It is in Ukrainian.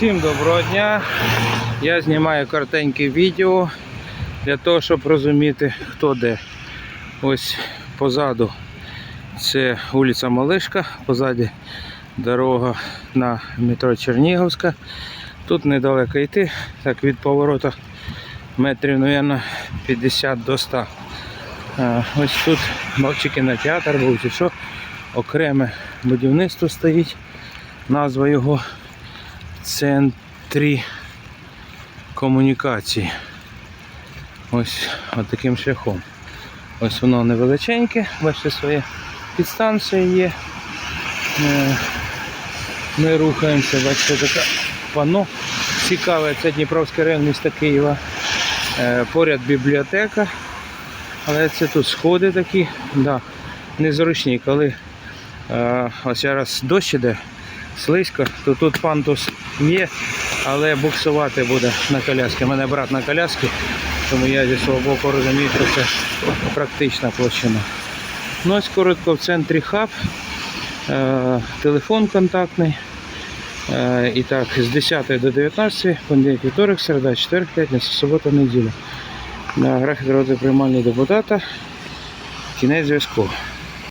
Всім доброго дня. Я знімаю коротеньке відео для того, щоб розуміти, хто де. Ось позаду це вулиця Малишка, позаді дорога на метро Чернігівська. Тут недалеко йти, так від поворота метрів, мабуть, 50 до 100. Ось тут чи кінотеатр був, чи що, окреме будівництво стоїть. Назва його центрі комунікації. Ось таким шляхом. Ось воно невеличеньке, бачите, своє підстанція є. Е, Ми рухаємося, бачите, таке пано цікаве, це Дніпровський район міста Києва. Е, Поряд бібліотека. Але це тут сходи такі, да, незручні, коли е, ось зараз дощ іде, слизько, то тут пантус є, але буксувати буде на коляски. У мене брат на коляски, тому я зі свого боку розумію, що це практична площина. Ну ось коротко в центрі хаб, е, телефон контактний. Е, і так, з 10 до 19, понеділок, вівторок, середа, четвер, п'ятниця, субота, неділя. На графік роботи приймальні депутата. Кінець зв'язку.